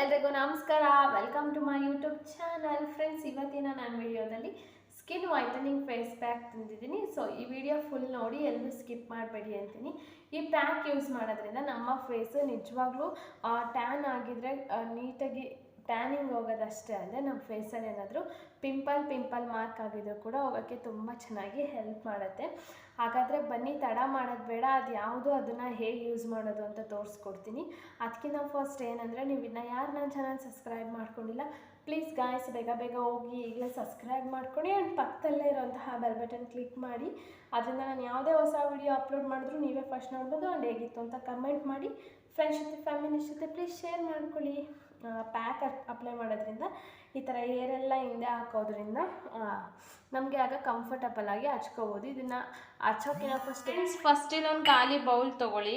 ಎಲ್ರಿಗೂ ನಮಸ್ಕಾರ. Welcome to my YouTube channel friends ಇವತ್ತಿನ ನಾನು ವಿಡಿಯೋದಲ್ಲಿ ಸ್ಕಿನ್ ವೈಟನಿಂಗ್ ಫೇಸ್ ಪ್ಯಾಕ್ ತಂದಿದ್ದೀನಿ. ಸೊ ಈ ವಿಡಿಯೋ ಫುಲ್ ನೋಡಿ ಎಲ್ಲರೂ ಸ್ಕಿಪ್ ಮಾಡಬೇಡಿ ಅಂತೀನಿ. ಈ ಪ್ಯಾಕ್ ಯೂಸ್ ಮಾಡೋದ್ರಿಂದ ನಮ್ಮ ಫೇಸು ನಿಜವಾಗ್ಲೂ ಟ್ಯಾನ್ ಆಗಿದ್ರೆ ನೀಟಾಗಿ ಟ್ಯಾನಿಂಗ್ ಹೋಗೋದಷ್ಟೇ ಅಲ್ಲದೆ ನಮ್ಮ ಫೇಸಲ್ಲಿ ಏನಾದರೂ ಪಿಂಪಲ್ ಪಿಂಪಲ್ ಮಾರ್ಕ್ ಆಗಿದ್ರು ಕೂಡ ಹೋಗೋಕ್ಕೆ ತುಂಬ ಚೆನ್ನಾಗಿ ಹೆಲ್ಪ್ ಮಾಡುತ್ತೆ. ಹಾಗಾದರೆ ಬನ್ನಿ, ತಡ ಮಾಡೋದು ಬೇಡ, ಅದು ಯಾವುದು ಅದನ್ನು ಹೇಗೆ ಯೂಸ್ ಮಾಡೋದು ಅಂತ ತೋರಿಸ್ಕೊಡ್ತೀನಿ. ಅದಕ್ಕಿಂತ ಫಸ್ಟ್ ಏನಂದರೆ ನೀವು ಇನ್ನು ಯಾರು ನನ್ನ ಚಾನಲ್ ಸಬ್ಸ್ಕ್ರೈಬ್ ಮಾಡ್ಕೊಂಡಿಲ್ಲ, ಪ್ಲೀಸ್ ಗಾಯ್ಸ್ ಬೇಗ ಬೇಗ ಹೋಗಿ ಈಗಲೇ ಸಬ್ಸ್ಕ್ರೈಬ್ ಮಾಡ್ಕೊಳ್ಳಿ. ಆ್ಯಂಡ್ ಪಕ್ಕದಲ್ಲೇ ಇರೋಂತಹ ಬೆಲ್ ಬಟನ್ ಕ್ಲಿಕ್ ಮಾಡಿ, ಅದರಿಂದ ನಾನು ಯಾವುದೇ ಹೊಸ ವಿಡಿಯೋ ಅಪ್ಲೋಡ್ ಮಾಡಿದ್ರು ನೀವೇ ಫಸ್ಟ್ ನೋಡ್ಬೋದು, ಆ್ಯಂಡ್ ಹೇಗಿತ್ತು ಅಂತ ಕಮೆಂಟ್ ಮಾಡಿ. ಫ್ರೆಂಡ್ಸ್ ಜೊತೆ ಫ್ಯಾಮಿಲಿ ಜೊತೆ ಪ್ಲೀಸ್ ಶೇರ್ ಮಾಡ್ಕೊಳ್ಳಿ. ಪ್ಯಾಕ್ ಅಪ್ಲೈ ಮಾಡೋದ್ರಿಂದ ಈ ಥರ ಏರೆಲ್ಲ ಹಿಂದೆ ಹಾಕೋದ್ರಿಂದ ನಮಗೆ ಆಗ ಕಂಫರ್ಟಬಲ್ ಆಗಿ ಹಚ್ಕೋಬೋದು. ಇದನ್ನು ಹಚ್ಚೋಕ್ಕಿಂತ ಫಸ್ಟ್ ಫಸ್ಟ್ ಇಲ್ಲೊಂದು ಖಾಲಿ ಬೌಲ್ ತೊಗೊಳ್ಳಿ.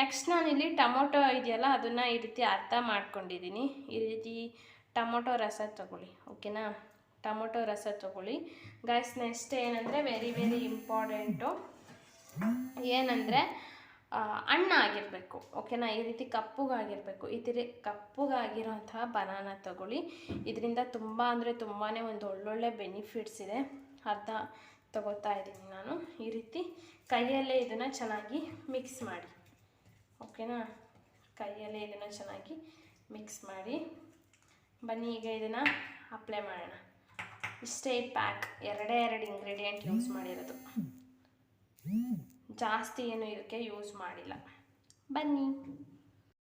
ನೆಕ್ಸ್ಟ್ ನಾನಿಲ್ಲಿ ಟೊಮೊಟೊ ಇದೆಯಲ್ಲ, ಅದನ್ನು ಈ ರೀತಿ ಅರ್ಥ ಮಾಡ್ಕೊಂಡಿದ್ದೀನಿ ಈ ರೀತಿ ಟೊಮೊಟೊ ರಸ ತೊಗೊಳ್ಳಿ, ಓಕೆನಾ? ಟೊಮೊಟೊ ರಸ ತೊಗೊಳ್ಳಿ. ಗೈಸ್ ನೆಕ್ಸ್ಟ್ ಏನಂದರೆ ವೆರಿ ವೆರಿ ಇಂಪಾರ್ಟೆಂಟು ಏನಂದರೆ ಹಣ್ಣಾಗಿರಬೇಕು ಓಕೆನಾ ಈ ರೀತಿ ಕಪ್ಪುಗಾಗಿರಬೇಕು ಈ ರೀತಿ ಕಪ್ಪುಗಾಗಿರೋಂತಹ ಬನಾನ ತಗೊಳ್ಳಿ. ಇದರಿಂದ ತುಂಬ ಅಂದರೆ ತುಂಬಾ ಒಂದು ಒಳ್ಳೊಳ್ಳೆ ಬೆನಿಫಿಟ್ಸ್ ಇದೆ. ಅರ್ಧ ತಗೋತಾ ಇದ್ದೀನಿ ನಾನು. ಈ ರೀತಿ ಕೈಯಲ್ಲೇ ಇದನ್ನು ಚೆನ್ನಾಗಿ ಮಿಕ್ಸ್ ಮಾಡಿ. ಓಕೆನಾ ಕೈಯಲ್ಲೇ ಇದನ್ನು ಚೆನ್ನಾಗಿ ಮಿಕ್ಸ್ ಮಾಡಿ. ಬನ್ನಿ, ಈಗ ಇದನ್ನು ಅಪ್ಲೈ ಮಾಡೋಣ. ಇಷ್ಟೇ ಪ್ಯಾಕ್ ಎರಡೇ ಎರಡು ಇಂಗ್ರೀಡಿಯೆಂಟ್ ಯೂಸ್ ಮಾಡಿರೋದು. ಜಾಸ್ತಿ ಏನು ಇದಕ್ಕೆ ಯೂಸ್ ಮಾಡಿಲ್ಲ. ಬನ್ನಿ.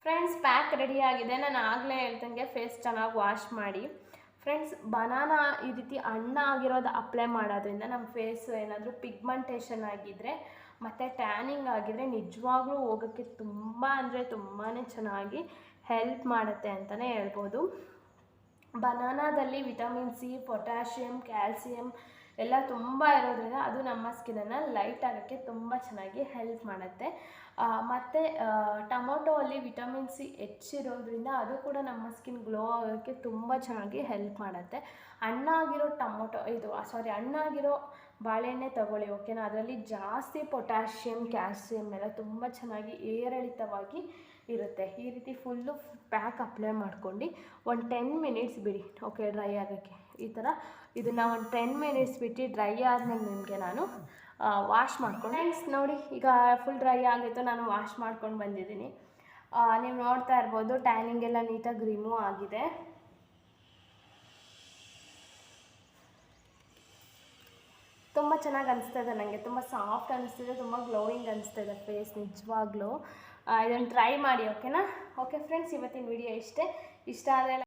ಫ್ರೆಂಡ್ಸ್ ಪ್ಯಾಕ್ ರೆಡಿ ಆಗಿದೆ. ನಾನು ಆಗಲೇ ಹೇಳ್ದಂಗೆ ಫೇಸ್ ಚೆನ್ನಾಗಿ ವಾಶ್ ಮಾಡಿ. ಫ್ರೆಂಡ್ಸ್ ಬನಾನಾ ಈ ರೀತಿ ಅಣ್ಣ ಆಗಿರೋದು ಅಪ್ಲೈ ಮಾಡೋದ್ರಿಂದ ನಮ್ಮ ಫೇಸು ಏನಾದರೂ ಪಿಗ್ಮೆಂಟೇಷನ್ ಆಗಿದ್ದರೆ ಮತ್ತು ಟ್ಯಾನಿಂಗ್ ಆಗಿದ್ರೆ ನಿಜವಾಗ್ಲೂ ಹೋಗೋಕ್ಕೆ ತುಂಬ ಅಂದರೆ ತುಂಬಾ ಚೆನ್ನಾಗಿ ಹೆಲ್ಪ್ ಮಾಡುತ್ತೆ ಅಂತಲೇ ಹೇಳ್ಬೋದು. ಬನಾನಾದಲ್ಲಿ ವಿಟಮಿನ್ ಸಿ ಪೊಟ್ಯಾಷಿಯಮ್ ಕ್ಯಾಲ್ಸಿಯಂ ಎಲ್ಲ ತುಂಬ ಇರೋದ್ರಿಂದ ಅದು ನಮ್ಮ ಸ್ಕಿನ್ನನ್ನು ಲೈಟ್ ಆಗೋಕ್ಕೆ ತುಂಬ ಚೆನ್ನಾಗಿ ಹೆಲ್ಪ್ ಮಾಡುತ್ತೆ. ಮತ್ತು ಟೊಮೊಟೊ ಅಲ್ಲಿ ವಿಟಮಿನ್ ಸಿ ಹೆಚ್ಚಿರೋದ್ರಿಂದ ಅದು ಕೂಡ ನಮ್ಮ ಸ್ಕಿನ್ ಗ್ಲೋ ಆಗೋಕ್ಕೆ ತುಂಬ ಚೆನ್ನಾಗಿ ಹೆಲ್ಪ್ ಮಾಡುತ್ತೆ. ಹಣ್ಣಾಗಿರೋ ಟೊಮೊಟೊ, ಇದು ಸಾರಿ ಹಣ್ಣಾಗಿರೋ ಬಾಳೆಹಣ್ಣೆ ತಗೊಳ್ಳಿ, ಓಕೆನಾ? ಅದರಲ್ಲಿ ಜಾಸ್ತಿ ಪೊಟ್ಯಾಷಿಯಮ್ ಕ್ಯಾಲ್ಸಿಯಮ್ ಎಲ್ಲ ತುಂಬ ಚೆನ್ನಾಗಿ ಏರಿಳಿತವಾಗಿ ಇರುತ್ತೆ. ಈ ರೀತಿ ಫುಲ್ಲು ಪ್ಯಾಕ್ ಅಪ್ಲೈ ಮಾಡ್ಕೊಂಡು ಒಂದು ಟೆನ್ ಮಿನಿಟ್ಸ್ ಬಿಡಿ, ಓಕೆ, ಡ್ರೈ ಆಗೋಕ್ಕೆ. ಈ ಥರ ಇದನ್ನು ಒಂದು ಟೆನ್ ಮಿನಿಟ್ಸ್ ಬಿಟ್ಟು ಡ್ರೈ ಆದಮೇಲೆ ನಿಮಗೆ ನಾನು ವಾಶ್ ಮಾಡ್ಕೊಂಡು ಫ್ರೆಂಡ್ಸ್ ನೋಡಿ ಈಗ ಫುಲ್ ಡ್ರೈ ಆಗಿತ್ತು ನಾನು ವಾಶ್ ಮಾಡ್ಕೊಂಡು ಬಂದಿದ್ದೀನಿ. ನೀವು ನೋಡ್ತಾ ಇರ್ಬೋದು ಟ್ಯಾನಿಂಗ್ ಎಲ್ಲ ನೀಟಾಗಿ ರಿಮೂವ್ ಆಗಿದೆ. ತುಂಬ ಚೆನ್ನಾಗಿ ಅನಿಸ್ತಾ ಇದೆ ನನಗೆ ತುಂಬ ಸಾಫ್ಟ್ ಅನಿಸ್ತಿದೆ ತುಂಬ ಗ್ಲೋಯಿಂಗ್ ಅನಿಸ್ತಿದೆ ಫೇಸ್ ನಿಜವಾಗ್ಲೂ. ಇದನ್ನು ಟ್ರೈ ಮಾಡಿ ಓಕೆನಾ ಓಕೆ ಫ್ರೆಂಡ್ಸ್ ಇವತ್ತಿನ ವಿಡಿಯೋ ಇಷ್ಟೇ. ಇಷ್ಟ ಆದರೆ